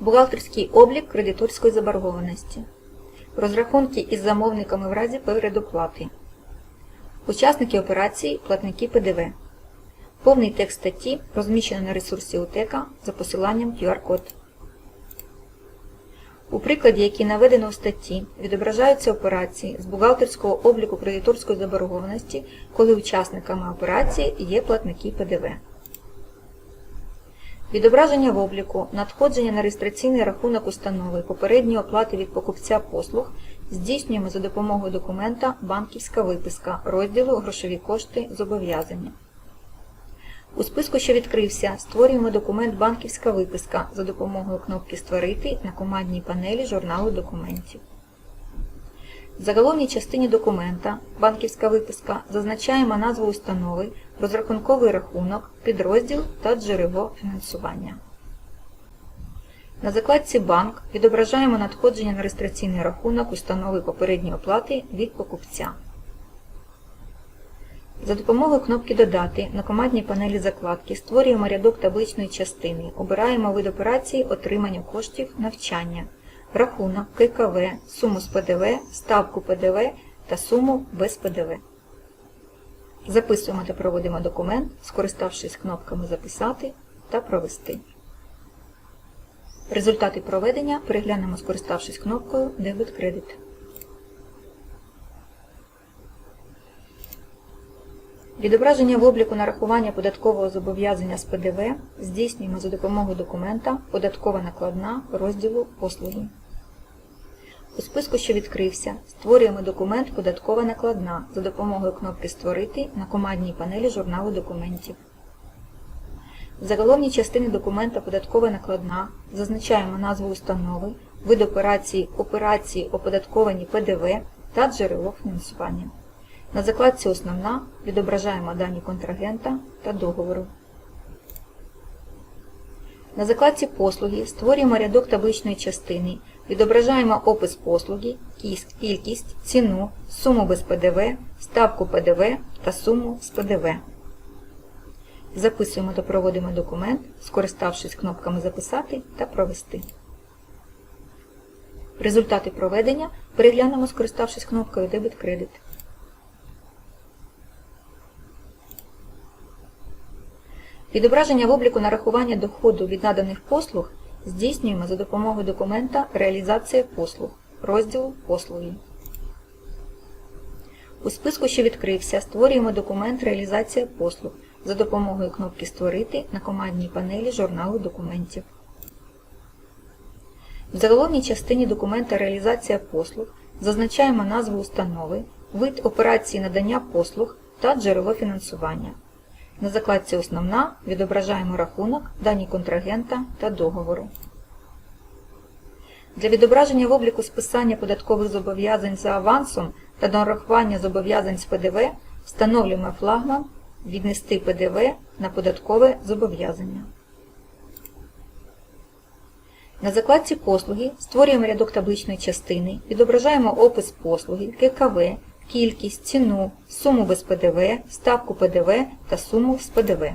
Бухгалтерський облік кредиторської заборгованості. Розрахунки із замовниками в разі передоплати. Учасники операції, платники ПДВ. Повний текст статті розміщено на ресурсі УТЕКа за посиланням QR-код. У прикладі, який наведено в статті, відображаються операції з бухгалтерського обліку кредиторської заборгованості, коли учасниками операції є платники ПДВ. Відображення в обліку, надходження на реєстраційний рахунок установи, попередні оплати від покупця послуг здійснюємо за допомогою документа «Банківська виписка» розділу «Грошові кошти зобов'язання». У списку, що відкрився, створюємо документ «Банківська виписка» за допомогою кнопки «Створити» на командній панелі журналу документів. В заголовній частині документа «Банківська виписка» зазначаємо назву установи, розрахунковий рахунок, підрозділ та джерело фінансування. На закладці «Банк» відображаємо надходження на реєстраційний рахунок установи попередньої оплати від покупця. За допомогою кнопки Додати на командній панелі закладки створюємо рядок табличної частини, обираємо вид операції отримання коштів навчання, рахунок, ККВ, суму з ПДВ, ставку ПДВ та суму без ПДВ. Записуємо та проводимо документ, скориставшись кнопками Записати та Провести. Результати проведення переглянемо, скориставшись кнопкою Дебет кредит. Відображення в обліку нарахування податкового зобов'язання з ПДВ здійснюємо за допомогою документа Податкова накладна розділу Послуги. У списку, що відкрився, створюємо документ Податкова накладна за допомогою кнопки Створити на командній панелі журналу документів. В заголовній частині документа Податкова накладна зазначаємо назву установи, вид операції, операції оподатковані ПДВ та джерело фінансування. На закладці Основна відображаємо дані контрагента та договору. На закладці Послуги створюємо рядок табличної частини, відображаємо опис послуги, кількість, ціну, суму без ПДВ, ставку ПДВ та суму з ПДВ. Записуємо та проводимо документ, скориставшись кнопками Записати та Провести. Результати проведення переглянемо, скориставшись кнопкою Дебет кредит. Відображення в обліку нарахування доходу від наданих послуг здійснюємо за допомогою документа Реалізація послуг розділу Послуги. У списку, що відкрився, створюємо документ Реалізація послуг за допомогою кнопки Створити на командній панелі журналу документів. В заголовній частині документа Реалізація послуг зазначаємо назву установи, вид операції надання послуг та джерело фінансування. На закладці Основна відображаємо рахунок, дані контрагента та договору. Для відображення в обліку списання податкових зобов'язань за авансом та нарахування зобов'язань з ПДВ встановлюємо флагман «Віднести ПДВ на податкове зобов'язання». На закладці Послуги створюємо рядок табличної частини, відображаємо опис послуги, ККВ, кількість, ціну, суму без ПДВ, ставку ПДВ та суму з ПДВ.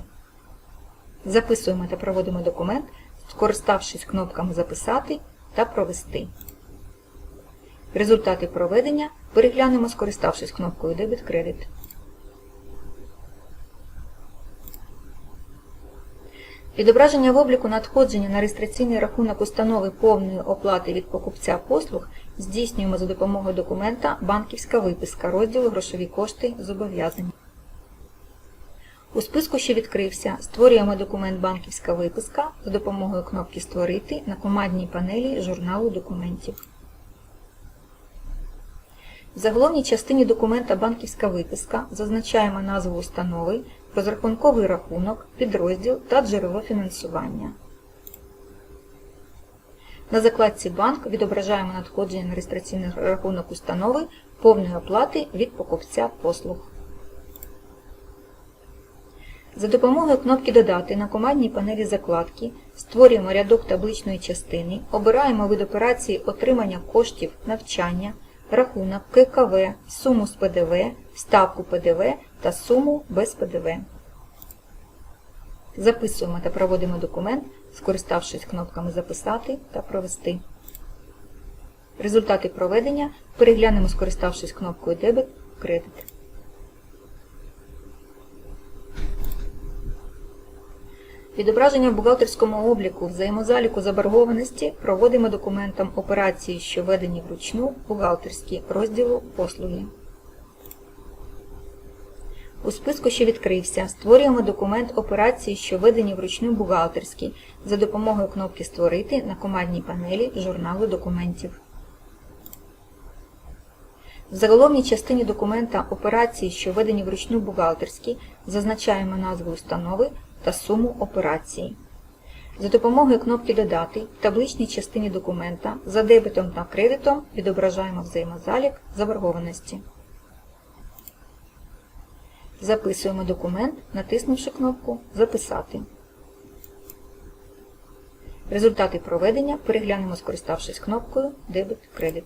Записуємо та проводимо документ, скориставшись кнопками Записати та Провести. Результати проведення переглянемо, скориставшись кнопкою Дебет Відображення в обліку надходження на реєстраційний рахунок установи повної оплати від покупця послуг здійснюємо за допомогою документа «Банківська виписка» розділу «Грошові кошти зобов'язання». У списку, що відкрився, створюємо документ «Банківська виписка» за допомогою кнопки «Створити» на командній панелі журналу документів. В заголовній частині документа «Банківська виписка» зазначаємо назву установи, розрахунковий рахунок, підрозділ та джерело фінансування. На закладці Банк відображаємо надходження на реєстраційний рахунок установи повної оплати від покупця послуг. За допомогою кнопки Додати на командній панелі закладки створюємо рядок табличної частини, обираємо вид операції отримання коштів навчання, рахунок ККВ, суму з ПДВ, ставку ПДВ та суму без ПДВ. Записуємо та проводимо документ, скориставшись кнопками Записати та Провести. Результати проведення переглянемо, скориставшись кнопкою Дебет Кредит. Відображення в бухгалтерському обліку взаємозаліку заборгованості проводимо документом операції, що введені вручну бухгалтерські розділу послуги. У списку, що відкрився, створюємо документ операції, що введені вручну бухгалтерські, за допомогою кнопки Створити на командній панелі журналу документів. В заголовній частині документа операції, що введені вручну бухгалтерські, зазначаємо назву установи та суму операції. За допомогою кнопки Додати в табличній частині документа за дебетом та кредитом відображаємо взаємозалік заборгованості. Записуємо документ, натиснувши кнопку Записати. Результати проведення переглянемо, скориставшись кнопкою Дебет кредит.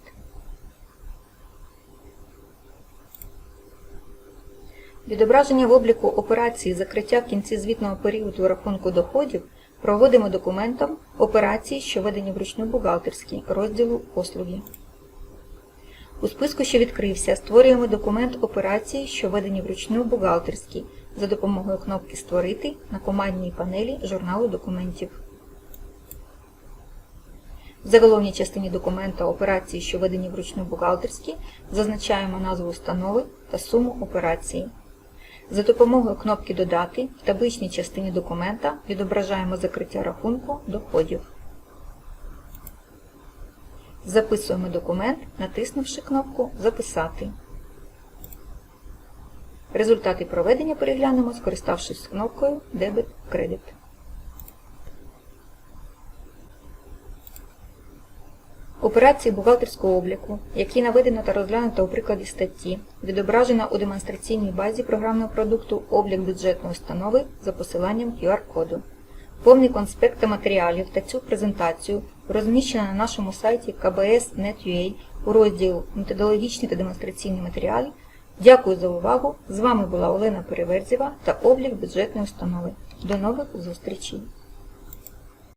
Відображення в обліку операції закриття в кінці звітного періоду рахунку доходів проводимо документом операції, що введені вручну бухгалтерські, розділу послуги. У списку, що відкрився, створюємо документ операції, що введені вручну бухгалтерські, за допомогою кнопки Створити на командній панелі журналу документів. В заголовній частині документа операції, що введені вручну бухгалтерські, зазначаємо назву установи та суму операції. За допомогою кнопки Додати в табличній частині документа відображаємо закриття рахунку доходів. Записуємо документ, натиснувши кнопку Записати. Результати проведення переглянемо, скориставшись кнопкою Дебет Кредит. Операції бухгалтерського обліку, які наведено та розглянуто у прикладі статті, відображено у демонстраційній базі програмного продукту Облік бюджетної установи за посиланням QR-коду. Повний конспект матеріалів та цю презентацію розміщено на нашому сайті kbs.net.ua у розділі Методологічні та демонстраційні матеріали. Дякую за увагу! З вами була Олена Переверзєва та облік бюджетної установи. До нових зустрічей!